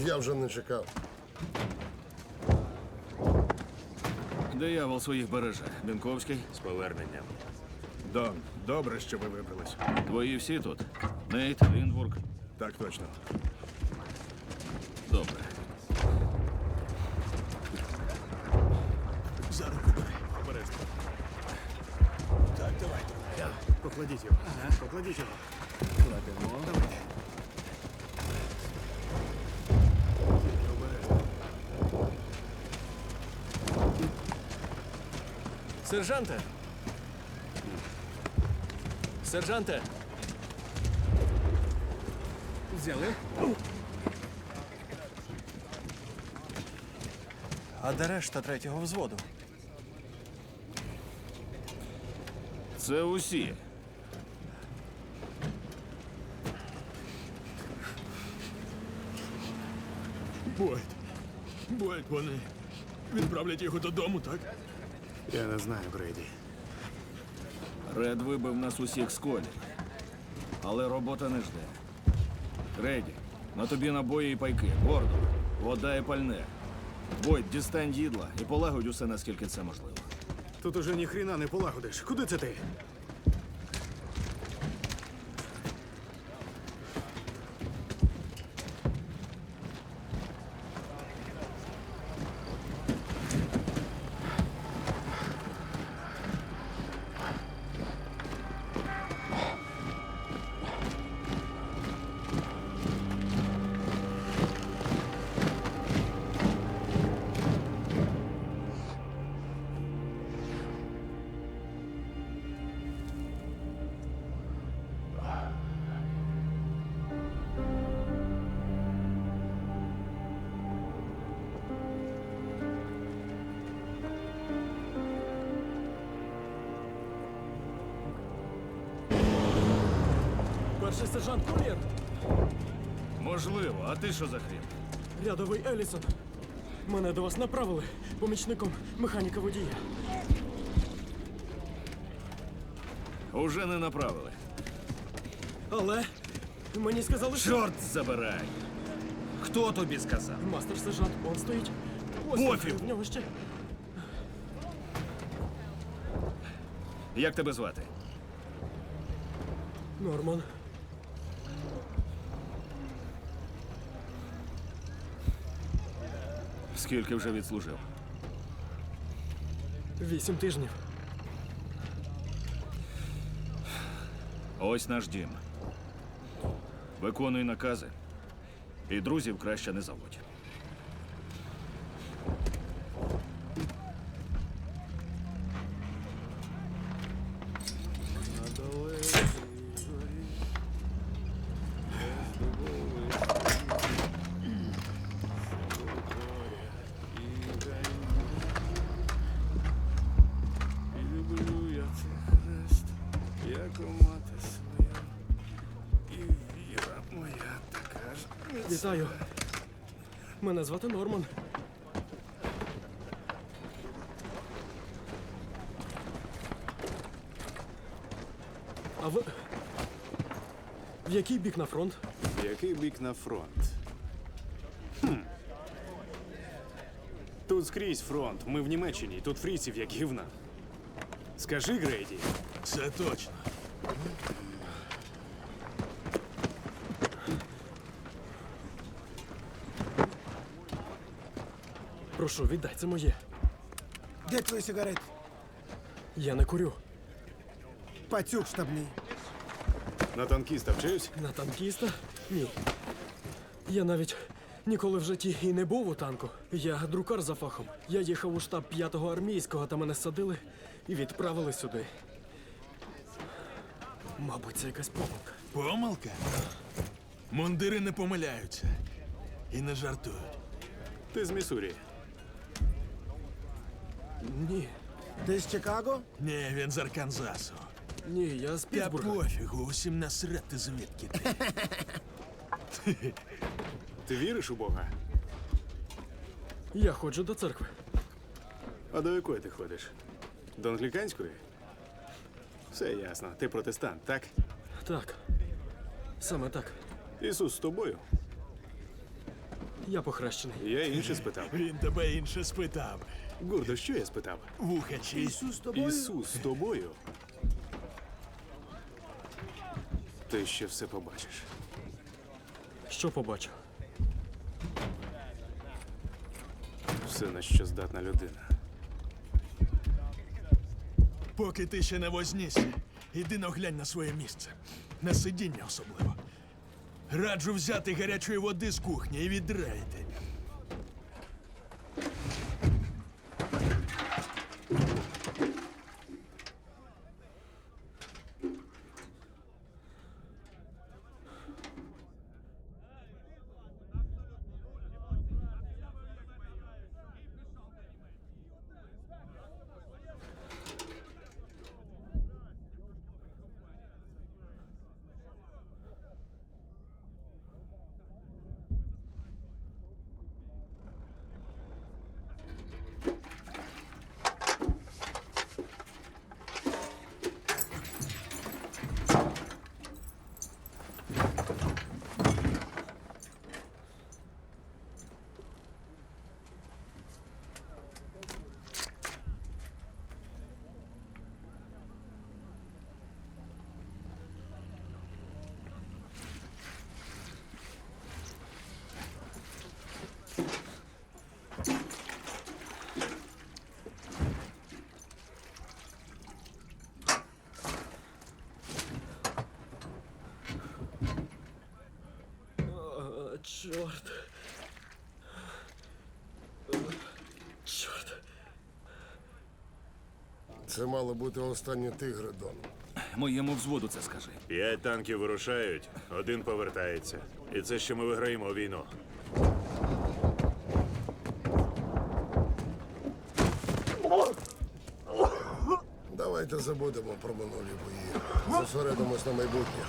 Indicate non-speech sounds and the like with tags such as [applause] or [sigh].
Я вже не чекав. Диявол своїх береже. Бінковський, З поверненням. Дон, добре, що ви вибрались. твої всі тут. Нейт, Ліндбург. Так точно. Добре. За руку бери. Обережно. Так, давайте. Покладіть його. Покладіть його. Кладемо. Давайте. Сержанте! Сержанте! Взяли? А де решта третього взводу? Це усі. Бойд. Бойд, вони відправлять його додому, так? Я не знаю, Грейді. Ред вибив нас усіх з колі. Але робота не жде. Грейді, на тобі набої і пайки, гордо, вода і пальне. Войт, дістань їдла і полагодь усе, наскільки це можливо. Тут уже ніхріна не полагодиш. Куди це ти? Перший сержант Кур'єр! Можливо, а ти що за хрін? Рядовий Елісон. Мене до вас направили помічником механіка водія. Уже не направили. Але мені сказали, що Чорт забирай! Хто тобі сказав? мастер сержант он стоїть. Ось Пофіг. в нього ще. Як тебе звати? Норман. Скільки вже відслужив? Вісім тижнів. Ось наш дім. Виконуй накази. І друзів краще не заводь. І люблю я цей хрест, як у мати своя. І віра моя така ж. Вітаю. Мене звати Норман. А ви. В який бік на фронт? В який бік на фронт? Хм. Тут скрізь фронт. Ми в Німеччині, тут фріців, як гівна. Скажи, Грейді, Це точно. Прошу, віддай, це моє. Де твої сигарети? Я не курю. Пацюк штабний. на танкіста вчився? На танкіста? Ні. Я навіть ніколи в житті і не був у танку. Я друкар за фахом. Я їхав у штаб 5-го армійського, та мене садили і відправили сюди. Мабуть, це якась помилка. Помилка? Мундири не помиляються. І не жартують. Ти з Міссурі. Ні. Ти з Чикаго? Ні, він з Арканзасу. Ні, я з Та Пітсбурга. пофігу, усім насрати звідки ти. [laughs] Ти віриш у Бога? Я ходжу до церкви. А до якої ти ходиш? До англіканської? Все ясно. Ти протестант, так? Так. Саме так. Ісус з тобою. Я похрещений. Я інше спитав. [laughs] Він тебе інше спитав. Гурдо, що я спитав? Вухачі. Ісус з тобою? Ісус з тобою. Ти ще все побачиш. Що побачив? Все, на що здатна людина. Поки ти ще не вознісся, іди наглянь на своє місце. На сидіння особливо. Раджу взяти гарячої води з кухні і відрейти. Чорт. Чорт. Це мало бути останнє тигри, Дон. Моєму взводу це скажи. П'ять танків вирушають, один повертається. І це ще ми виграємо війну. Давайте забудемо про минулі бої. Зосередимось на майбутнє.